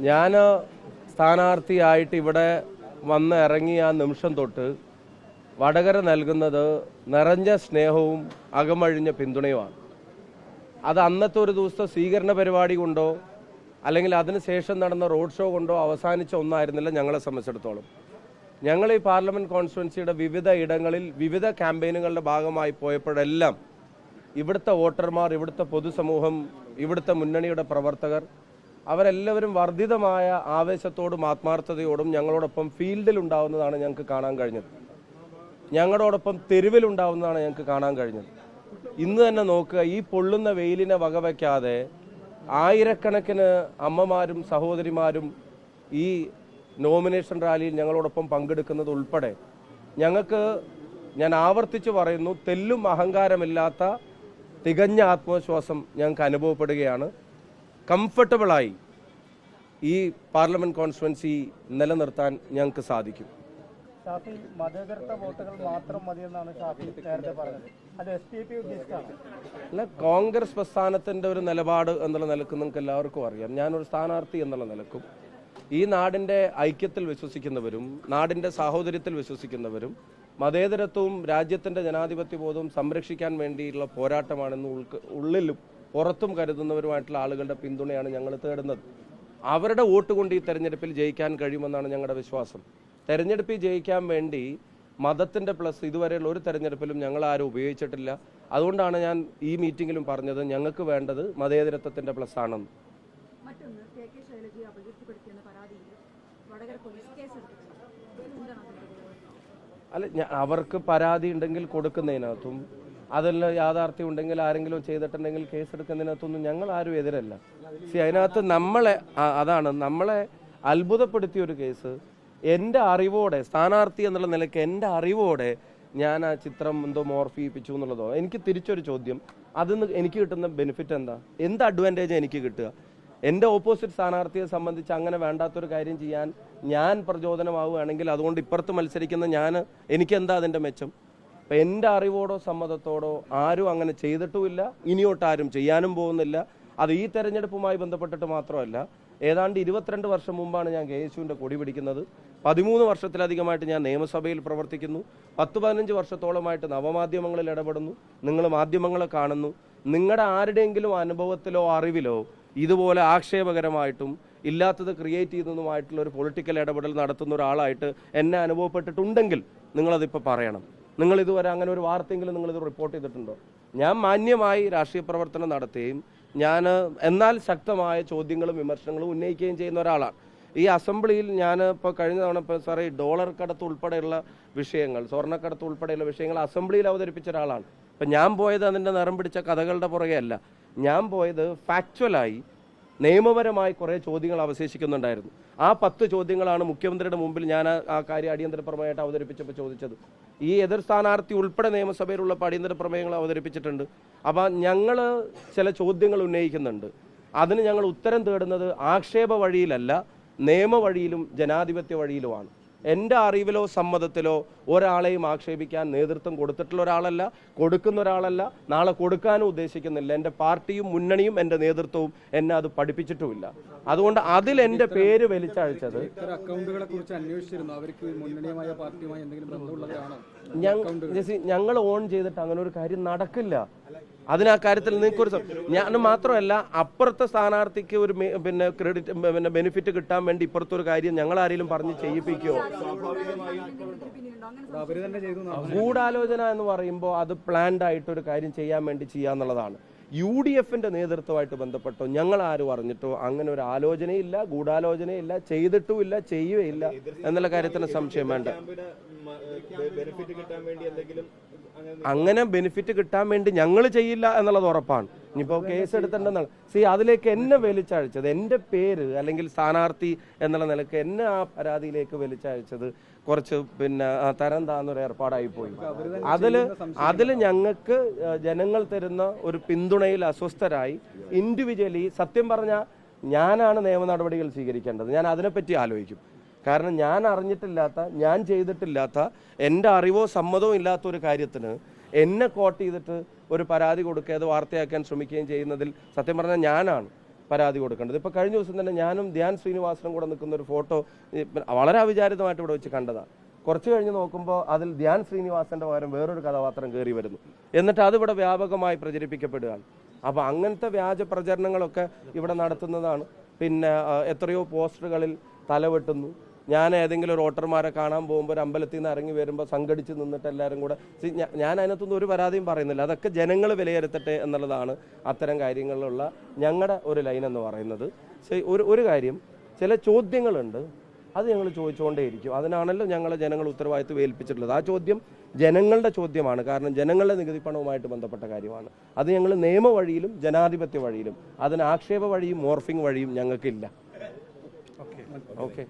ഞാൻ സ്ഥാനാർത്ഥിയായിട്ട് ഇവിടെ വന്ന് ഇറങ്ങിയ ആ നിമിഷം തൊട്ട് വടകര നൽകുന്നത് നിറഞ്ഞ സ്നേഹവും അകമഴിഞ്ഞ പിന്തുണയുമാണ്. അത് അന്നത്തെ ഒരു ദിവസത്തെ സ്വീകരണ പരിപാടി കൊണ്ടോ അല്ലെങ്കിൽ അതിനുശേഷം നടന്ന റോഡ് ഷോ കൊണ്ടോ അവസാനിച്ച ഒന്നായിരുന്നില്ല ഞങ്ങളെ സംബന്ധിച്ചിടത്തോളം. ഞങ്ങൾ ഈ പാർലമെന്റ് കോൺസ്റ്റുവൻസിയുടെ വിവിധ ഇടങ്ങളിൽ വിവിധ ക്യാമ്പയിനുകളുടെ ഭാഗമായി പോയപ്പോഴെല്ലാം ഇവിടുത്തെ വോട്ടർമാർ ഇവിടുത്തെ പൊതുസമൂഹം ഇവിടുത്തെ മുന്നണിയുടെ പ്രവർത്തകർ അവരെല്ലാവരും വർദ്ധിതമായ ആവേശത്തോടും ആത്മാർത്ഥതയോടും ഞങ്ങളോടൊപ്പം ഫീൽഡിൽ ഉണ്ടാവുന്നതാണ് ഞങ്ങൾക്ക് കാണാൻ കഴിഞ്ഞത്. ഞങ്ങളോടൊപ്പം തെരുവിലുണ്ടാവുന്നതാണ് ഞങ്ങൾക്ക് കാണാൻ കഴിഞ്ഞത്. ഇന്ന് തന്നെ നോക്കുക ഈ പൊള്ളുന്ന വെയിലിനെ വകവയ്ക്കാതെ ആയിരക്കണക്കിന് അമ്മമാരും സഹോദരിമാരും ഈ നോമിനേഷൻ റാലിയിൽ ഞങ്ങളോടൊപ്പം പങ്കെടുക്കുന്നത് ഉൾപ്പെടെ ഞങ്ങൾക്ക് ഞാൻ ആവർത്തിച്ച് പറയുന്നു തെല്ലും അഹങ്കാരമില്ലാത്ത തികഞ്ഞ ആത്മവിശ്വാസം ഞങ്ങൾക്ക് അനുഭവപ്പെടുകയാണ്. കംഫർട്ടബിളായി ഈ പാർലമെന്റ് കോൺസ്റ്റുവൻസി നിലനിർത്താൻ ഞങ്ങൾക്ക് സാധിക്കും. ഷാഫി മതേതരത്വ വോട്ടുകൾ മാത്രം മതിയെന്നാണ് ഷാഫി നേരത്തെ പറഞ്ഞത്. അത് എസ് പി പി ഉദ്ദേശിച്ചാണ്? അല്ല കോൺഗ്രസ് പ്രസ്ഥാനത്തിന്റെ ഒരു നിലപാട് എന്നുള്ള നിലയ്ക്ക് നിങ്ങൾക്ക് എല്ലാവർക്കും അറിയാം. ഞാനൊരു സ്ഥാനാർത്ഥി എന്നുള്ള നിലക്കും ഈ നാടിന്റെ ഐക്യത്തിൽ വിശ്വസിക്കുന്നവരും നാടിന്റെ സാഹോദര്യത്തിൽ വിശ്വസിക്കുന്നവരും മതേതരത്വവും രാജ്യത്തിന്റെ ജനാധിപത്യ ബോധവും സംരക്ഷിക്കാൻ വേണ്ടിയുള്ള പോരാട്ടമാണെന്ന് ഉൾക്ക് ഉള്ളിലും പുറത്തും കരുതുന്നവരുമായിട്ടുള്ള ആളുകളുടെ പിന്തുണയാണ് ഞങ്ങൾ തേടുന്നത്. അവരുടെ വോട്ട് കൊണ്ട് ഈ തെരഞ്ഞെടുപ്പിൽ ജയിക്കാൻ കഴിയുമെന്നാണ് ഞങ്ങളുടെ വിശ്വാസം. തെരഞ്ഞെടുപ്പിൽ ജയിക്കാൻ വേണ്ടി മതത്തിന്റെ പ്ലസ് ഇതുവരെയുള്ള ഒരു തെരഞ്ഞെടുപ്പിലും ഞങ്ങൾ ആരും ഉപയോഗിച്ചിട്ടില്ല. അതുകൊണ്ടാണ് ഞാൻ ഈ മീറ്റിംഗിലും പറഞ്ഞത് ഞങ്ങൾക്ക് വേണ്ടത് മതേതരത്വത്തിന്റെ പ്ലസ് ആണെന്ന് അല്ല അവർക്ക് പരാതി ഉണ്ടെങ്കിൽ കൊടുക്കുന്നതിനകത്തും അതല്ല യാഥാർത്ഥ്യം ഉണ്ടെങ്കിൽ ആരെങ്കിലും ചെയ്തിട്ടുണ്ടെങ്കിൽ കേസെടുക്കുന്നതിനകത്തൊന്നും ഞങ്ങൾ ആരും എതിരല്ല. സി അതിനകത്ത് നമ്മളെ അതാണ് നമ്മളെ അത്ഭുതപ്പെടുത്തിയ ഒരു കേസ്. എന്റെ അറിവോടെ സ്ഥാനാർത്ഥി എന്നുള്ള നിലയ്ക്ക് എന്റെ അറിവോടെ ഞാൻ ആ ചിത്രം എന്തോ മോർഫിപ്പിച്ചു എന്നുള്ളതോ? എനിക്ക് തിരിച്ചൊരു ചോദ്യം. അതിൽ നിന്ന് എനിക്ക് കിട്ടുന്ന ബെനിഫിറ്റ് എന്താ? എന്ത് അഡ്വാന്റേജ് എനിക്ക് കിട്ടുക? എന്റെ ഓപ്പോസിറ്റ് സ്ഥാനാർത്ഥിയെ സംബന്ധിച്ച് അങ്ങനെ വേണ്ടാത്തൊരു കാര്യം ചെയ്യാൻ ഞാൻ പ്രചോദനമാവുകയാണെങ്കിൽ അതുകൊണ്ട് ഇപ്പുറത്ത് മത്സരിക്കുന്ന ഞാൻ എനിക്കെന്താ അതിന്റെ മെച്ചം? അപ്പം എന്റെ അറിവോടോ സമ്മതത്തോടോ ആരും അങ്ങനെ ചെയ്തിട്ടുമില്ല. ഇനിയോട്ട് ആരും ചെയ്യാനും പോകുന്നില്ല. അത് ഈ തെരഞ്ഞെടുപ്പുമായി ബന്ധപ്പെട്ടിട്ട് മാത്രമല്ല ഏതാണ്ട് ഇരുപത്തിരണ്ട് വർഷം മുമ്പാണ് ഞാൻ കെ എസ് യുവിന്റെ കൊടി പിടിക്കുന്നത്. പതിമൂന്ന് വർഷത്തിലധികമായിട്ട് ഞാൻ നിയമസഭയിൽ പ്രവർത്തിക്കുന്നു. പത്ത് പതിനഞ്ച് വർഷത്തോളമായിട്ട് നവമാധ്യമങ്ങളിൽ ഇടപെടുന്നു. നിങ്ങൾ മാധ്യമങ്ങളെ കാണുന്നു. നിങ്ങളുടെ ആരുടെയെങ്കിലും അനുഭവത്തിലോ അറിവിലോ ഇതുപോലെ ആക്ഷേപകരമായിട്ടും ഇല്ലാത്തത് ക്രിയേറ്റ് ചെയ്തതുമായിട്ടുള്ള ഒരു പൊളിറ്റിക്കൽ ഇടപെടൽ നടത്തുന്ന ഒരാളായിട്ട് എന്നെ അനുഭവപ്പെട്ടിട്ടുണ്ടെങ്കിൽ നിങ്ങളതിപ്പോൾ പറയണം. നിങ്ങൾ ഇതുവരെ അങ്ങനെ ഒരു വാർത്തയെങ്കിലും നിങ്ങളിത് റിപ്പോർട്ട് ചെയ്തിട്ടുണ്ടോ? ഞാൻ മാന്യമായി രാഷ്ട്രീയ പ്രവർത്തനം നടത്തുകയും ഞാൻ എന്നാൽ ശക്തമായ ചോദ്യങ്ങളും വിമർശനങ്ങളും ഉന്നയിക്കുകയും ചെയ്യുന്ന ഒരാളാണ്. ഈ അസംബ്ലിയിൽ ഞാൻ ഇപ്പോൾ കഴിഞ്ഞ തവണ ഇപ്പോൾ സാറേ ഡോളർ കടത്ത് ഉൾപ്പെടെയുള്ള വിഷയങ്ങൾ സ്വർണക്കടത്ത് ഉൾപ്പെടെയുള്ള വിഷയങ്ങൾ അസംബ്ലിയിൽ അവതരിപ്പിച്ച ഒരാളാണ്. ഇപ്പം ഞാൻ പോയത് അതിന്റെ നിറം പിടിച്ച കഥകളുടെ പുറകെ അല്ല. ഞാൻ പോയത് ഫാക്ച്വലായി നിയമപരമായി കുറേ ചോദ്യങ്ങൾ അവശേഷിക്കുന്നുണ്ടായിരുന്നു. ആ പത്ത് ചോദ്യങ്ങളാണ് മുഖ്യമന്ത്രിയുടെ മുമ്പിൽ ഞാൻ ആ കാര്യം അടിയന്തരപരമായിട്ട് അവതരിപ്പിച്ചപ്പോൾ ചോദിച്ചത്. ഈ എതിർ സ്ഥാനാർത്ഥി ഉൾപ്പെടെ നിയമസഭയിലുള്ള അടിയന്തര പ്രമേയങ്ങൾ അവതരിപ്പിച്ചിട്ടുണ്ട്. അപ്പം ഞങ്ങൾ ചില ചോദ്യങ്ങൾ ഉന്നയിക്കുന്നുണ്ട്. അതിന് ഞങ്ങൾ ഉത്തരം തേടുന്നത് ആക്ഷേപ വഴിയിലല്ല നിയമ വഴിയിലും ജനാധിപത്യ വഴിയിലുമാണ്. എന്റെ അറിവിലോ സമ്മതത്തിലോ ഒരാളെയും ആക്ഷേപിക്കാൻ നേതൃത്വം കൊടുത്തിട്ടുള്ള ഒരാളല്ല കൊടുക്കുന്ന ഒരാളല്ല നാളെ കൊടുക്കാനും ഉദ്ദേശിക്കുന്നില്ല. എന്റെ പാർട്ടിയും മുന്നണിയും എന്റെ നേതൃത്വവും എന്നെ അത് പഠിപ്പിച്ചിട്ടുമില്ല. അതുകൊണ്ട് അതിൽ എന്റെ പേര് വലിച്ചഴിച്ചത് ഞങ്ങൾ ഓൺ ചെയ്തിട്ട് അങ്ങനെ ഒരു കാര്യം നടക്കില്ല. അതിന് ആ കാര്യത്തിൽ നിങ്ങൾക്കൊരു ഞാൻ മാത്രമല്ല അപ്പുറത്തെ സ്ഥാനാർത്ഥിക്ക് ഒരു പിന്നെ ക്രെഡിറ്റ് പിന്നെ ബെനിഫിറ്റ് കിട്ടാൻ വേണ്ടി ഇപ്പുറത്തെ ഒരു കാര്യം ഞങ്ങൾ ആരെങ്കിലും പറഞ്ഞ് ചെയ്യിപ്പിക്കുമോ ഗൂഢാലോചന എന്ന് പറയുമ്പോൾ അത് പ്ലാൻഡ് ആയിട്ട് ഒരു കാര്യം ചെയ്യാൻ വേണ്ടി ചെയ്യാന്നുള്ളതാണ് യു ഡി എഫിന്റെ നേതൃത്വമായിട്ട് ബന്ധപ്പെട്ടോ? ഞങ്ങൾ ആര് അറിഞ്ഞിട്ടോ അങ്ങനെ ഒരു ആലോചനയില്ല ഗൂഢാലോചനയില്ല ചെയ്തിട്ടുമില്ല ചെയ്യുകയില്ല എന്നുള്ള കാര്യത്തിന് സംശയം വേണ്ട. അങ്ങനെ ബെനിഫിറ്റ് കിട്ടാൻ വേണ്ടി ഞങ്ങൾ ചെയ്യില്ല എന്നുള്ളത് ഉറപ്പാണ്. ഇനിയിപ്പോൾ കേസ് എടുത്തിട്ടുണ്ടെന്നാണ് സി അതിലേക്ക് എന്നെ വലിച്ചഴിച്ചത് എന്റെ പേര് അല്ലെങ്കിൽ സ്ഥാനാർത്ഥി എന്നുള്ള നിലയ്ക്ക് എന്നെ ആ പരാതിയിലേക്ക് വലിച്ചഴിച്ചത് കുറച്ച് പിന്നെ തരം താന്നൊരു ഏർപ്പാടായി പോയി. അതിൽ അതിൽ ഞങ്ങൾക്ക് ജനങ്ങൾ തരുന്ന ഒരു പിന്തുണയിൽ അസ്വസ്ഥരായി ഇൻഡിവിജ്വലി സത്യം പറഞ്ഞാൽ ഞാനാണ് നിയമ നടപടികൾ സ്വീകരിക്കേണ്ടത്. ഞാൻ അതിനെപ്പറ്റി ആലോചിക്കും. കാരണം ഞാൻ അറിഞ്ഞിട്ടില്ലാത്ത ഞാൻ ചെയ്തിട്ടില്ലാത്ത എന്റെ അറിവോ സമ്മതവും ഇല്ലാത്ത ഒരു കാര്യത്തിന് എന്നെ കോട്ട് ചെയ്തിട്ട് ഒരു പരാതി കൊടുക്കുക അത് വാർത്തയാക്കാൻ ശ്രമിക്കുകയും ചെയ്യുന്നതിൽ സത്യം പറഞ്ഞാൽ ഞാനാണ് പരാതി കൊടുക്കേണ്ടത്. ഇപ്പോൾ കഴിഞ്ഞ ദിവസം തന്നെ ഞാനും ധ്യാൻ ശ്രീനിവാസനും കൂടെ നിൽക്കുന്ന ഒരു ഫോട്ടോ വളരെ അവിചാരിതമായിട്ട് ഇവിടെ വെച്ച് കണ്ടതാണ് കുറച്ച് കഴിഞ്ഞ് നോക്കുമ്പോൾ അതിൽ ധ്യാൻ ശ്രീനിവാസന്റെ പകരം വേറൊരു കഥാപാത്രം കയറി വരുന്നു. എന്നിട്ട് അതിവിടെ വ്യാപകമായി പ്രചരിപ്പിക്കപ്പെടുകയാണ്. അപ്പോൾ അങ്ങനത്തെ വ്യാജ പ്രചരണങ്ങളൊക്കെ ഇവിടെ നടത്തുന്നതാണ്. പിന്നെ എത്രയോ പോസ്റ്ററുകളിൽ തലവെട്ടുന്നു. ഞാൻ ഏതെങ്കിലും ഒരു വോട്ടർമാരെ കാണാൻ പോകുമ്പോൾ ഒരു അമ്പലത്തിൽ നിന്ന് ഇറങ്ങി വരുമ്പോൾ സംഘടിച്ച് നിന്നിട്ട് എല്ലാവരും കൂടെ ഞാൻ അതിനകത്തൊന്നും ഒരു പരാതിയും പറയുന്നില്ല. അതൊക്കെ ജനങ്ങൾ വിലയിരുത്തട്ടെ എന്നുള്ളതാണ് അത്തരം കാര്യങ്ങളിലുള്ള ഞങ്ങളുടെ ഒരു ലൈൻ എന്ന് പറയുന്നത്. ഒരു ഒരു കാര്യം ചില ചോദ്യങ്ങളുണ്ട്. അത് ഞങ്ങൾ ചോദിച്ചുകൊണ്ടേയിരിക്കും അതിനാണല്ലോ ഞങ്ങളെ ജനങ്ങൾ ഉത്തരവാദിത്വം ഏൽപ്പിച്ചിട്ടുള്ളത്. ആ ചോദ്യം ജനങ്ങളുടെ ചോദ്യമാണ്. കാരണം ജനങ്ങളുടെ നികുതി പണവുമായിട്ട് ബന്ധപ്പെട്ട കാര്യമാണ്. അത് ഞങ്ങൾ നിയമ വഴിയിലും ജനാധിപത്യ വഴിയിലും അതിന് ആക്ഷേപ വഴിയും മോർഫിംഗ് വഴിയും ഞങ്ങൾക്കില്ല. ഓക്കെ. ഓക്കെ.